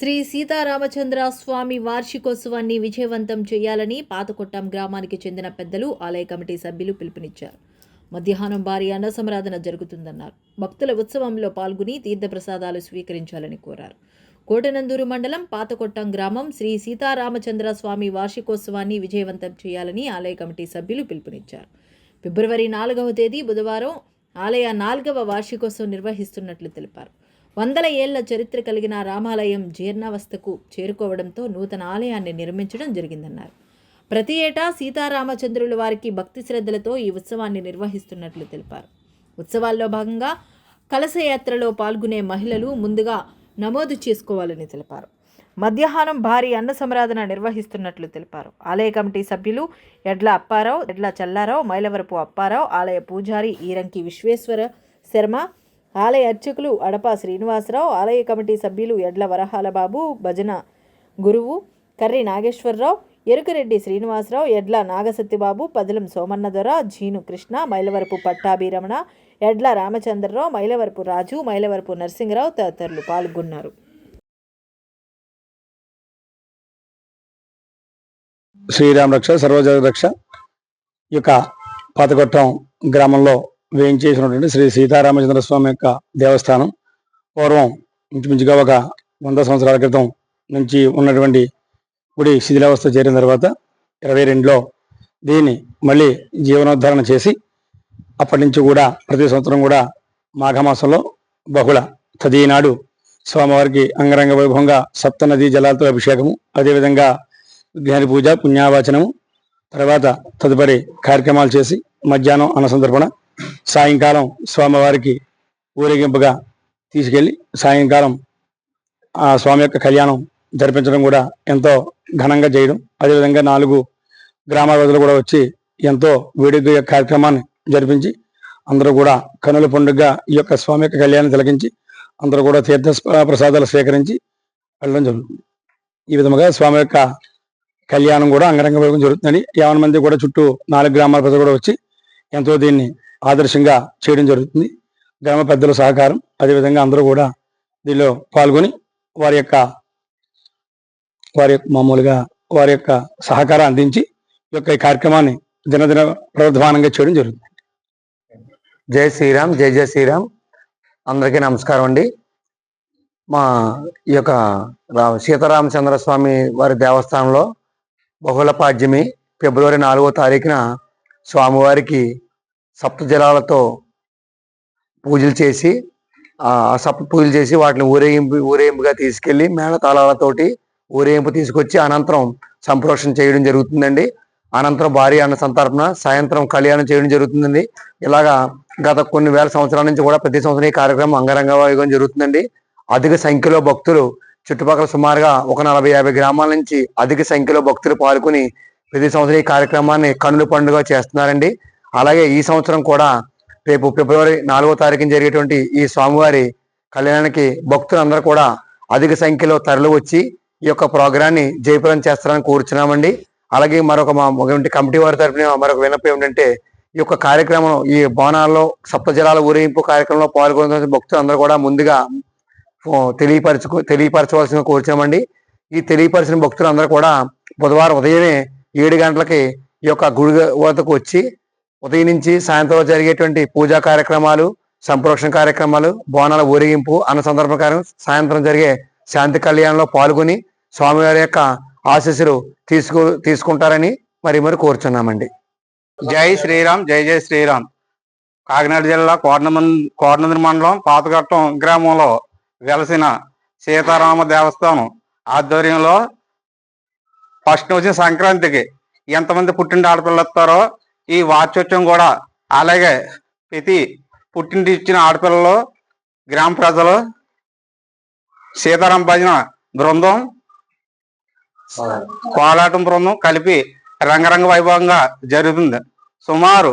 శ్రీ సీతారామచంద్ర స్వామి వార్షికోత్సవాన్ని విజయవంతం చేయాలని పాతకొట్టం గ్రామానికి చెందిన పెద్దలు ఆలయ కమిటీ సభ్యులు పిలుపునిచ్చారు. మధ్యాహ్నం భారీ అన్నసమరాధన జరుగుతుందన్నారు. భక్తుల ఉత్సవంలో పాల్గొని తీర్థప్రసాదాలు స్వీకరించాలని కోరారు. కోటనందూరు మండలం పాతకొట్టం గ్రామం శ్రీ సీతారామచంద్ర స్వామి వార్షికోత్సవాన్ని విజయవంతం చేయాలని ఆలయ కమిటీ సభ్యులు పిలుపునిచ్చారు. ఫిబ్రవరి నాలుగవ తేదీ బుధవారం ఆలయ నాలుగవ వార్షికోత్సవం నిర్వహిస్తున్నట్లు తెలిపారు. వందల ఏళ్ళ చరిత్ర కలిగిన రామాలయం జీర్ణావస్థకు చేరుకోవడంతో నూతన ఆలయాన్ని నిర్మించడం జరిగిందన్నారు. ప్రతి ఏటా సీతారామచంద్రుల వారికి భక్తి శ్రద్ధలతో ఈ ఉత్సవాన్ని నిర్వహిస్తున్నట్లు తెలిపారు. ఉత్సవాల్లో భాగంగా కలశయాత్రలో పాల్గొనే మహిళలు ముందుగా నమోదు చేసుకోవాలని తెలిపారు. మధ్యాహ్నం భారీ అన్న సమరాధన నిర్వహిస్తున్నట్లు తెలిపారు. ఆలయ కమిటీ సభ్యులు ఎడ్ల అప్పారావు ఎడ్ల చల్లారావు మైలవరపు అప్పారావు ఆలయ పూజారి ఈరంకి విశ్వేశ్వర శర్మ ఆలయ అర్చకులు అడప శ్రీనివాసరావు ఆలయ కమిటీ సభ్యులు ఎడ్ల వరహాల బాబు భజన గురువు కర్రి నాగేశ్వరరావు ఎరుకరెడ్డి శ్రీనివాసరావు ఎడ్ల నాగసత్యబాబు పదిలం సోమన్నదొర జీను కృష్ణ మైలవరపు పట్టాభిరమణ ఎడ్ల రామచంద్రరావు మైలవరపు రాజు మైలవరపు నరసింహరావు తదితరులు పాల్గొన్నారు. శ్రీరామ రక్ష సర్వజగ రక్ష ఈ యొక్క పాతగొట్టం గ్రామంలో వేయించేసినటువంటి శ్రీ సీతారామచంద్ర స్వామి యొక్క దేవస్థానం. పూర్వం ఇంచుమించుగా ఒక వంద సంవత్సరాల క్రితం నుంచి ఉన్నటువంటి గుడి శిథిలావస్థ చేరిన తర్వాత ఇరవై రెండులో దీన్ని మళ్ళీ జీవనోద్ధరణ చేసి అప్పటి నుంచి కూడా ప్రతి సంవత్సరం కూడా మాఘమాసంలో బహుళ తదీనాడు స్వామివారికి అంగరంగ వైభవంగా సప్తనదీ జలాలతో అభిషేకము అదేవిధంగా విజ్ఞాని పూజ పుణ్యావాచనము తర్వాత తదుపరి కార్యక్రమాలు చేసి మధ్యాహ్నం అన్న సాయంకాలం స్వామివారికి ఊరేగింపుగా తీసుకెళ్ళి సాయంకాలం ఆ స్వామి యొక్క కళ్యాణం జరిపించడం కూడా ఎంతో ఘనంగా చేయడం. అదేవిధంగా నాలుగు గ్రామాల ప్రజలు కూడా వచ్చి ఎంతో వేడుక యొక్క కార్యక్రమాన్ని జరిపించి అందరూ కూడా కనుల పండుగగా ఈ యొక్క స్వామి యొక్క కళ్యాణం తిలకించి అందరూ కూడా తీర్థ ప్రసాదాలు స్వీకరించి వెళ్ళడం జరుగుతుంది. ఈ విధముగా స్వామి యొక్క కళ్యాణం కూడా అంగరంగ వైభవం జరుగుతుందని యావన మంది కూడా చుట్టూ నాలుగు గ్రామాల ప్రజలు కూడా వచ్చి ఎంతో దీన్ని ఆదర్శంగా చేయడం జరుగుతుంది. గ్రామ పెద్దల సహకారం అదేవిధంగా అందరూ కూడా దీనిలో పాల్గొని వారి యొక్క వారి యొక్క మామూలుగా వారి యొక్క సహకారం అందించి ఈ యొక్క ఈ కార్యక్రమాన్ని దినదిన ప్రవర్ధమానంగా చేయడం జరుగుతుంది. జై శ్రీరామ్ జై జై శ్రీరామ్. అందరికీ నమస్కారం అండి. మా ఈ యొక్క రా- సీతారామచంద్ర స్వామి వారి దేవస్థానంలో బహుళ పాడ్యమి ఫిబ్రవరి నాలుగో తారీఖున స్వామివారికి సప్త జలాలతో పూజలు చేసి సప్త పూజలు చేసి వాటిని ఊరేగింపు ఊరేగింపుగా తీసుకెళ్ళి మేళతాళాలతోటి ఊరేగింపు తీసుకొచ్చి అనంతరం సంప్రోషణ చేయడం జరుగుతుందండి. అనంతరం భారీ అన్న సంతర్పణ సాయంత్రం కళ్యాణం చేయడం జరుగుతుందండి. ఇలాగా గత కొన్ని వేల సంవత్సరాల నుంచి కూడా ప్రతి సంవత్సరం ఈ కార్యక్రమం అంగరంగ వైభవం జరుగుతుందండి. అధిక సంఖ్యలో భక్తులు చుట్టుపక్కల సుమారుగా ఒక నలభై యాభై గ్రామాల నుంచి అధిక సంఖ్యలో భక్తులు పాల్గొని ప్రతి సంవత్సరం ఈ కార్యక్రమాన్ని కన్నుల పండుగ చేస్తున్నారండి. అలాగే ఈ సంవత్సరం కూడా రేపు ఫిబ్రవరి నాలుగో తారీఖున జరిగేటువంటి ఈ స్వామివారి కళ్యాణానికి భక్తులందరూ కూడా అధిక సంఖ్యలో తరలి వచ్చి ఈ యొక్క ప్రోగ్రాన్ని జయప్రదం చేస్తారని కోరుచున్నామండి. అలాగే మరొక మా కమిటీ వారి తరఫున మరొక విన్నపం ఏమిటంటే ఈ యొక్క కార్యక్రమం ఈ బోనాల్లో సప్తజలాల ఊరేగింపు కార్యక్రమంలో పాల్గొన్న భక్తులందరూ కూడా ముందుగా ఓ, తెలియపరచుకు తెలియపరచవలసిన కోరుచున్నామండి. ఈ తెలియపరిచిన భక్తులందరూ కూడా బుధవారం ఉదయమే ఏడు గంటలకి ఈ యొక్క గుడి వద్దకు వచ్చి ఉదయం నుంచి సాయంత్రం జరిగేటువంటి పూజా కార్యక్రమాలు సంప్రోక్షణ కార్యక్రమాలు బోనాల ఊరేగింపు అన్న సందర్భ సాయంత్రం జరిగే శాంతి కళ్యాణంలో పాల్గొని స్వామివారి యొక్క ఆశీస్సులు తీసుకు తీసుకుంటారని మరి మరి కోరుచున్నామండి. జై శ్రీరామ్ జై జై శ్రీరామ్. కాకినాడ జిల్లా కోటనంద కోటనందరి మండలం పాతఘట్టం గ్రామంలో వెలసిన సీతారామ దేవస్థానం ఆధ్వర్యంలో ఫస్ట్ వచ్చిన సంక్రాంతికి ఎంతమంది పుట్టిన ఆడపిల్లలు వస్తారో ఈ వార్షోత్సవం కూడా అలాగే ప్రతి పుట్టింటి ఇచ్చిన ఆడపిల్లలు గ్రామ ప్రజలు సీతారాం భజన బృందం కోలాటం బృందం కలిపి రంగరంగ వైభవంగా జరుగుతుంది. సుమారు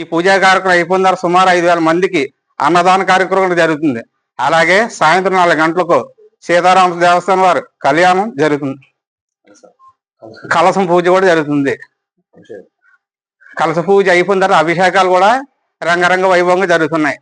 ఈ పూజా కార్యక్రమం అయిపోయిన తర్వాత సుమారు ఐదు వేల మందికి అన్నదాన కార్యక్రమం జరుగుతుంది. అలాగే సాయంత్రం నాలుగు గంటలకు సీతారామ దేవస్థానం వారు కళ్యాణం జరుగుతుంది. కలసం పూజ కూడా జరుగుతుంది. కలస పూజ అయిపోయిన తర్వాత అభిషేకాలు కూడా రంగరంగ వైభవంగా జరుగుతున్నాయి.